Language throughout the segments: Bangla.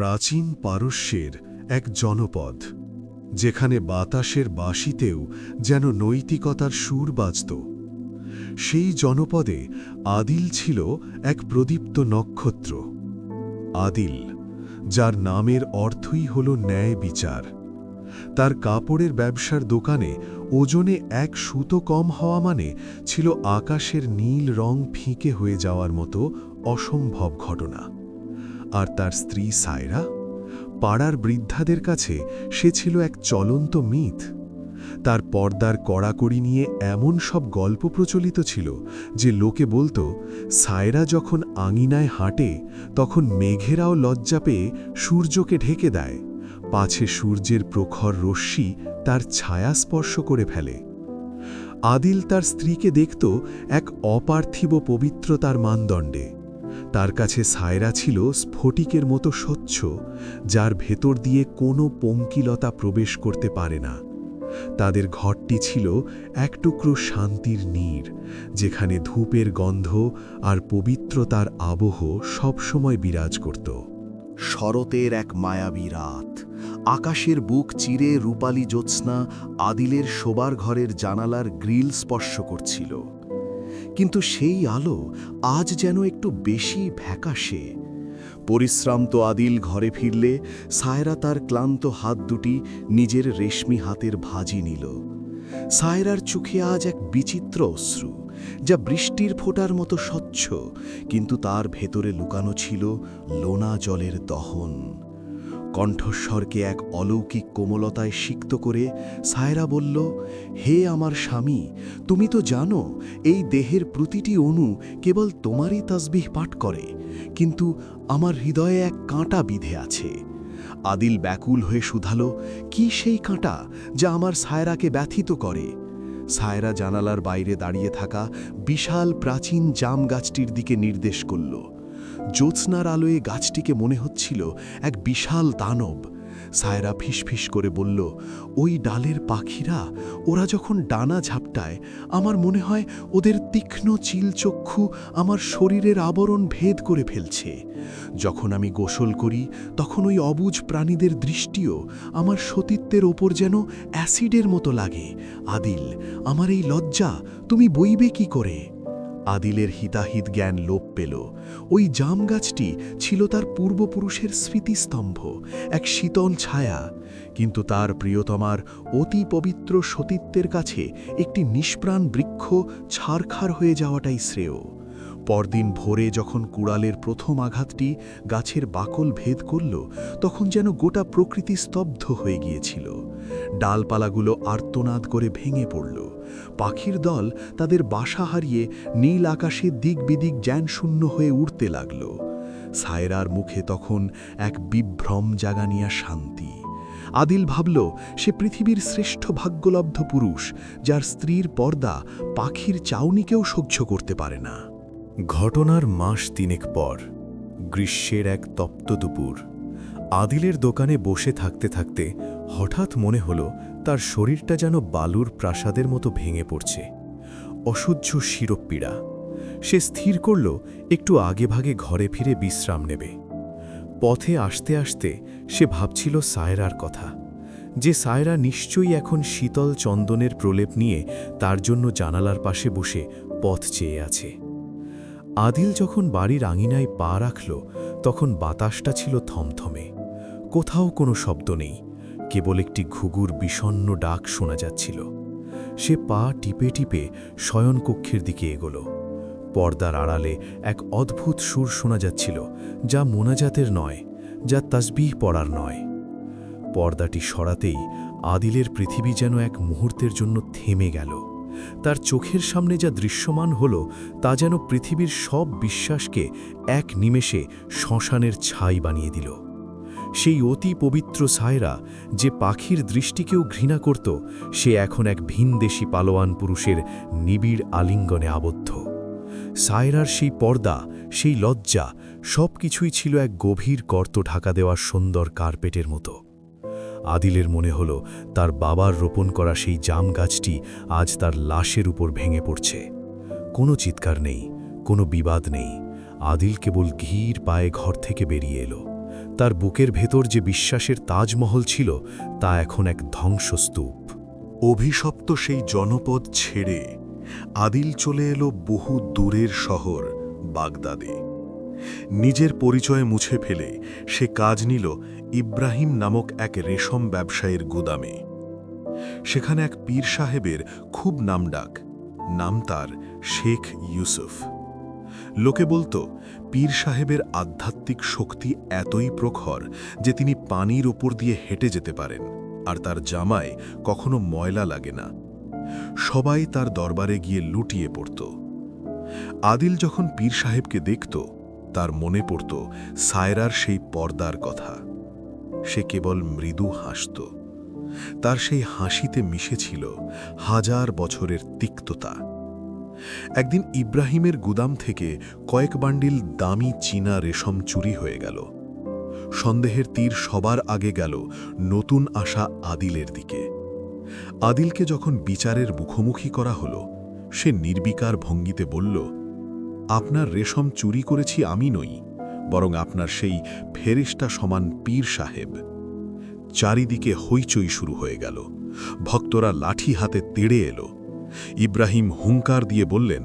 প্রাচীন পারস্যের এক জনপদ, যেখানে বাতাসের বাঁশিতেও যেন নৈতিকতার সুর বাজত। সেই জনপদে আদিল ছিল এক প্রদীপ্ত নক্ষত্র। আদিল, যার নামের অর্থই হল ন্যায় বিচার। তার কাপড়ের ব্যবসার দোকানে ওজনে এক সুতো কম হওয়া মানে ছিল আকাশের নীল রং ফিকে হয়ে যাওয়ার মতো অসম্ভব ঘটনা। আর তার স্ত্রী সায়রা? পাড়ার বৃদ্ধাদের কাছে সে ছিল এক চলন্ত মিথ। তার পর্দার কড়াকড়ি নিয়ে এমন সব গল্প প্রচলিত ছিল যে লোকে বলতো, সায়রা যখন আঙিনায় হাঁটে, তখন মেঘেরাও লজ্জা পেয়ে সূর্যকে ঢেকে দেয়। পাছে সূর্যের প্রখর রশ্মি তার ছায়া স্পর্শ করে ফেলে। আদিল তার স্ত্রীকে দেখত এক অপার্থিব পবিত্রতার মানদণ্ডে। তার কাছে সায়রা ছিল স্ফটিকের মতো স্বচ্ছ, যার ভেতর দিয়ে কোনো পঙ্কিলতা প্রবেশ করতে পারে না। তাদের ঘরটি ছিল এক টুকরো শান্তির নীর, যেখানে ধূপের গন্ধ আর পবিত্রতার আবহ সবসময় বিরাজ করত। শরতের এক মায়াবী রাত, আকাশের বুক চিরে রূপালী জ্যোৎস্না আদিলের শোবার ঘরের জানালার গ্রিল স্পর্শ করছিল। কিন্তু সেই আলো আজ যেন একটু বেশি ভ্যাকাশে। পরিশ্রান্ত আদিল ঘরে ফিরলে সায়রা তার ক্লান্ত হাত দুটি নিজের রেশমি হাতের ভাজি নিল। সায়রার চোখে আজ এক বিচিত্র অশ্রু, যা বৃষ্টির ফোঁটার মতো স্বচ্ছ, কিন্তু তার ভেতরে লুকানো ছিল লোনা জলের দহন। কণ্ঠস্বরকে এক অলৌকিক কোমলতায় সিক্ত করে সায়রা বলল, হে আমার স্বামী, তুমি তো জানো, এই দেহের প্রতিটি অণু কেবল তোমারই তসবিহ পাঠ করে, কিন্তু আমার হৃদয়ে এক কাঁটা বিধে আছে। আদিল ব্যাকুল হয়ে শুধালো, কি সেই কাঁটা যা আমার সায়রাকে ব্যথিত করে? সায়রা জানালার বাইরে দাঁড়িয়ে থাকা বিশাল প্রাচীন জাম গাছটির দিকে নির্দেশ করল। জ্যোৎস্নার আলোয়ে গাছটিকে মনে হচ্ছিল এক বিশাল দানব। সায়রা ফিসফিস করে বলল, ওই ডালের পাখিরা, ওরা যখন ডানা ঝাপটায়, আমার মনে হয় ওদের তীক্ষ্ণ চিলচক্ষু আমার শরীরের আবরণ ভেদ করে ফেলছে। যখন আমি গোসল করি, তখন ওই অবুজ প্রাণীদের দৃষ্টিও আমার সতীত্বের ওপর যেন অ্যাসিডের মতো লাগে। আদিল, আমার এই লজ্জা, তুমি বইবে কি করে? আদিলের হিতাহিত জ্ঞান লোপ পেল। ওই জাম গাছটি ছিল তার পূর্বপুরুষের স্মৃতিস্তম্ভ, এক শীতল ছায়া। কিন্তু তার প্রিয়তমার অতি পবিত্র সতীত্বের কাছে একটি নিষ্প্রাণ বৃক্ষ ছারখার হয়ে যাওয়াটাই শ্রেয়। পরদিন ভোরে যখন কুড়ালের প্রথম আঘাতটি গাছের বাকল ভেদ করল, তখন যেন গোটা প্রকৃতি স্তব্ধ হয়ে গিয়েছিল। ডালপালাগুলো আর্তনাদ করে ভেঙে পড়ল। পাখির দল তাদের বাসা হারিয়ে নীল আকাশে দিক বিদিক জ্ঞানশূন্য হয়ে উড়তে লাগল। সায়রার মুখে তখন এক বিভ্রম জাগানিয়া শান্তি। আদিল ভাবল, সে পৃথিবীর শ্রেষ্ঠ ভাগ্যলব্ধ পুরুষ, যার স্ত্রীর পর্দা পাখির চাউনিকেও সহ্য করতে পারে না। ঘটনার মাস তিনেক পর, গ্রীষ্মের এক তপ্ত দুপুর, আদিলের দোকানে বসে থাকতে থাকতে হঠাৎ মনে হল তার শরীরটা যেন বালুর প্রাসাদের মতো ভেঙে পড়ছে। অসহ্য শিরোপীড়া সে স্থির করল, একটু আগেভাগে ঘরে ফিরে বিশ্রাম নেবে। পথে আসতে আসতে সে ভাবছিল সায়রার কথা, যে সায়রা নিশ্চয়ই এখন শীতল চন্দনের প্রলেপ নিয়ে তার জন্য জানালার পাশে বসে পথ চেয়ে আছে। আদিল যখন বাড়ির আঙিনায় পা রাখল, তখন বাতাসটা ছিল থমথমে। কোথাও কোনো শব্দ নেই, কেবল একটি ঘুঘুর বিষণ্ন ডাক শোনা যাচ্ছিল। সে পা টিপে টিপে শয়নকক্ষের দিকে এগোল। পর্দার আড়ালে এক অদ্ভুত সুর শোনা যাচ্ছিল, যা মোনাজাতের নয়, যা তসবিহ পড়ার নয়। পর্দাটি সরাতেই আদিলের পৃথিবী যেন এক মুহূর্তের জন্য থেমে গেল। তার চোখের সামনে যা দৃশ্যমান হল, তা যেন পৃথিবীর সব বিশ্বাসকে এক নিমেষে শ্মশানের ছাই বানিয়ে দিল। সেই অতি পবিত্র সায়রা যে পাখির দৃষ্টিকেও ঘৃণা করত, সে এখন এক ভিনদেশী পালোয়ান পুরুষের নিবিড় আলিঙ্গনে আবদ্ধ। সায়রার সেই পর্দা, সেই লজ্জা সব কিছুই ছিল এক গভীর গর্ত ঢাকা দেওয়ার সুন্দর কার্পেটের মতো। আদিলের মনে হল, তার বাবার রোপণ করা সেই জাম গাছটি আজ তার লাশের উপর ভেঙে পড়ছে। কোনো চিৎকার নেই, কোনো বিবাদ নেই। আদিল কেবল ঘির পায়ে ঘর থেকে বেরিয়ে এলো। তার বুকের ভেতর যে বিশ্বাসের তাজমহল ছিল, তা এখন এক ধ্বংসস্তূপ। অভিশপ্ত সেই জনপদ ছেড়ে আদিল চলে এলো বহু দূরের শহর বাগদাদে। নিজের পরিচয় মুছে ফেলে সে কাজ নিল ইব্রাহিম নামক এক রেশম ব্যবসায়ীর গুদামে। সেখানে এক পীর সাহেবের খুব নামডাক, নাম তার শেখ ইউসুফ। লোকে বলতো, পীর সাহেবের আধ্যাত্মিক শক্তি এতই প্রখর যে তিনি পানির ওপর দিয়ে হেঁটে যেতে পারেন, আর তার জামায় কখনো ময়লা লাগে না। সবাই তার দরবারে গিয়ে লুটিয়ে পড়ত। আদিল যখন পীর সাহেবকে দেখত তার মনে পড়ত সায়রার সেই পর্দার কথা। সে কেবল মৃদু হাসত। তার সেই হাসিতে মিশেছিল হাজার বছরের তিক্ততা। একদিন ইব্রাহিমের গুদাম থেকে কয়েক বান্ডিল দামি চীনা রেশম চুরি হয়ে গেল। সন্দেহের তীর সবার আগে গেল নতুন আসা আদিলের দিকে। আদিলকে যখন বিচারের মুখোমুখি করা হলো, সে নির্বিকার ভঙ্গিতে বলল আপনার রেশম চুরি করেছি আমি নই, বরং আপনার সেই ফেরিস্টা সমান পীর সাহেব। চারিদিকে হইচই শুরু হয়ে গেল। ভক্তরা লাঠি হাতে তেড়ে এলো। ইব্রাহিম হুঙ্কার দিয়ে বললেন,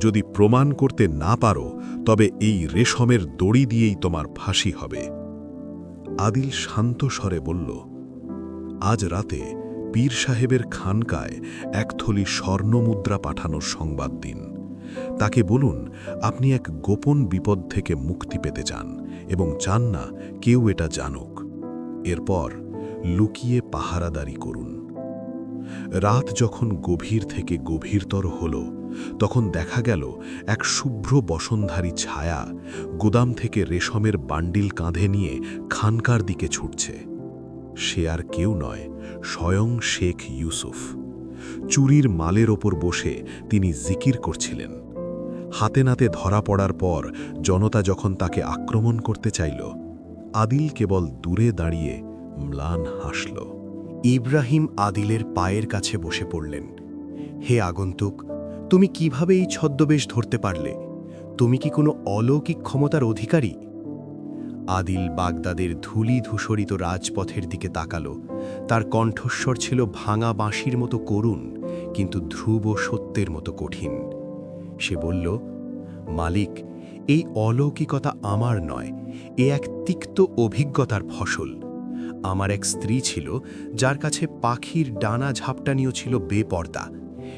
যদি প্রমাণ করতে না পারো, তবে এই রেশমের দড়ি দিয়েই তোমার ফাঁসি হবে। আদিল শান্ত স্বরে বলল, আজ রাতে পীর সাহেবের খানকায় এক থলি স্বর্ণমুদ্রা পাঠানোর সংবাদ দিন। তাকে বলুন, আপনি এক গোপন বিপদ থেকে মুক্তি পেতে চান এবং চান না কেউ এটা জানুক। এরপর লুকিয়ে পাহারাদারি করুন। রাত যখন গভীর থেকে গভীরতর হল, তখন দেখা গেল এক শুভ্র বসনধারী ছায়া গুদাম থেকে রেশমের বান্ডিল কাঁধে নিয়ে খানকার দিকে ছুটছে। সে আর কেউ নয়, স্বয়ং শেখ ইউসুফ। চুরির মালের ওপর বসে তিনি জিকির করছিলেন। হাতে নাতে ধরা পড়ার পর জনতা যখন তাকে আক্রমণ করতে চাইল, আদিল কেবল দূরে দাঁড়িয়ে ম্লান হাসল। ইব্রাহিম আদিলের পায়ের কাছে বসে পড়লেন। হে আগন্তুক, তুমি কীভাবে এই ছদ্মবেশ ধরতে পারলে? তুমি কি কোনো অলৌকিক ক্ষমতার অধিকারী? আদিল বাগদাদের ধুলি ধূসরিত রাজপথের দিকে তাকালো। তার কণ্ঠস্বর ছিল ভাঙা বাঁশির মতো করুণ, কিন্তু ধ্রুব সত্যের মতো কঠিন। সে বলল, মালিক, এই অলৌকিকতা আমার নয়, এ এক তিক্ত অভিজ্ঞতার ফসল। আমার এক স্ত্রী ছিল, যার কাছে পাখির ডানা ঝাপটানিও ছিল বেপর্দা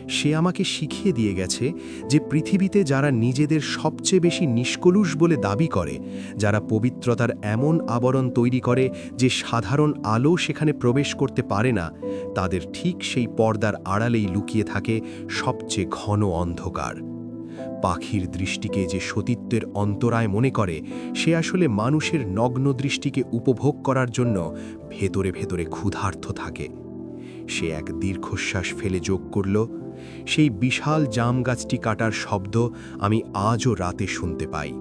সে আমাকে শিখিয়ে দিয়ে গেছে যে পৃথিবীতে যারা নিজেদের সবচেয়ে বেশি নিষ্কলুষ বলে দাবি করে, যারা পবিত্রতার এমন আবরণ তৈরি করে যে সাধারণ আলো সেখানে প্রবেশ করতে পারে না, তাদের ঠিক সেই পর্দার আড়ালেই লুকিয়ে থাকে সবচেয়ে ঘন অন্ধকার। পাখির দৃষ্টিকে যে সতীত্বের অন্তরায় মনে করে, সে আসলে মানুষের নগ্ন দৃষ্টিকে উপভোগ করার জন্য ভেতরে ভেতরে ক্ষুধার্থ থাকে। সে এক দীর্ঘশ্বাস ফেলে যোগ করল। সেই বিশাল জাম গাছটি কাটার শব্দ আমি আজও রাতে শুনতে পাই।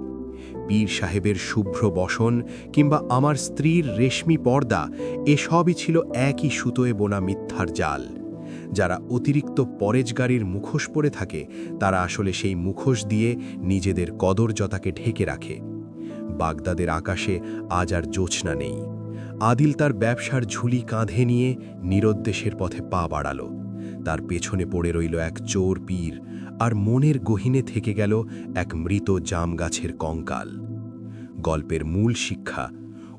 পীর সাহেবের শুভ্র বসন কিংবা আমার স্ত্রীর রেশমি পর্দা এসবই ছিল একই সুতোয় বোনা মিথ্যার জাল। যারা অতিরিক্ত পরেজগারির মুখোশ পরে থাকে, তারা আসলে সেই মুখোশ দিয়ে নিজেদের কদরজতাকে ঢেকে রাখে। বাগদাদের আকাশে আজ আর জোছনা নেই। আদিল তার ব্যবসার ঝুলি কাঁধে নিয়ে নিরুদ্দেশের পথে পা বাড়াল। তার পেছনে পড়ে রইল এক চোর পীর আর মনের গহিনে থেকে গেল এক মৃত জাম গাছের কঙ্কাল। গল্পের মূল শিক্ষা,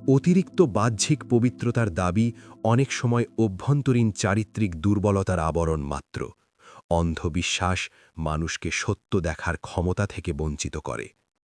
অতিরিক্ত বাহ্যিক পবিত্রতার দাবি অনেক সময় অভ্যন্তরীণ চারিত্রিক দুর্বলতার আবরণ মাত্র। অন্ধবিশ্বাস মানুষকে সত্য দেখার ক্ষমতা থেকে বঞ্চিত করে।